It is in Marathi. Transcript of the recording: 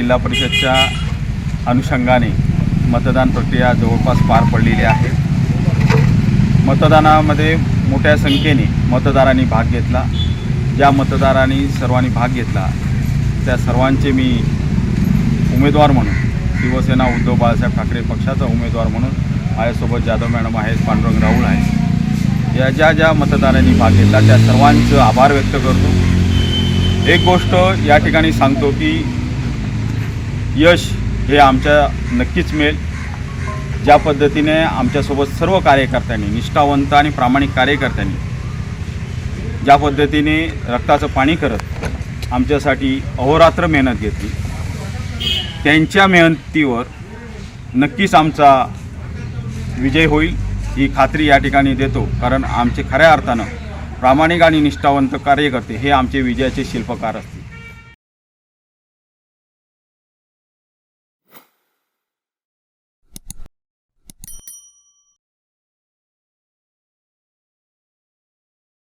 जिल्हा परिषदच्या अनुषंगाने मतदान प्रक्रिया जवळपास पार पडलेली आहे. मतदानामध्ये मोठ्या संख्येने मतदारांनी भाग घेतला. ज्या मतदारांनी सर्वांनी भाग घेतला त्या सर्वांचे मी उमेदवार म्हणून शिवसेना उद्धव बाळासाहेब ठाकरे पक्षाचा उमेदवार म्हणून माझ्यासोबत जाधव मॅडम आहेत पांडुरंग राहुल आहेत. या ज्या ज्या मतदारांनी भाग घेतला त्या सर्वांचं आभार व्यक्त करतो. एक गोष्ट या ठिकाणी सांगतो की यश हे आमच्या नक्कीच मिळेल. ज्या पद्धतीने आमच्यासोबत सर्व कार्यकर्त्यांनी निष्ठावंत आणि प्रामाणिक कार्यकर्त्यांनी ज्या पद्धतीने रक्ताचं पाणी करत आमच्यासाठी अहोरात्र मेहनत घेतली त्यांच्या मेहनतीवर नक्कीच आमचा विजय होईल ही खात्री या ठिकाणी देतो. कारण आमचे खऱ्या अर्थानं प्रामाणिक आणि निष्ठावंत कार्यकर्ते हे आमचे विजयाचे शिल्पकार असतील.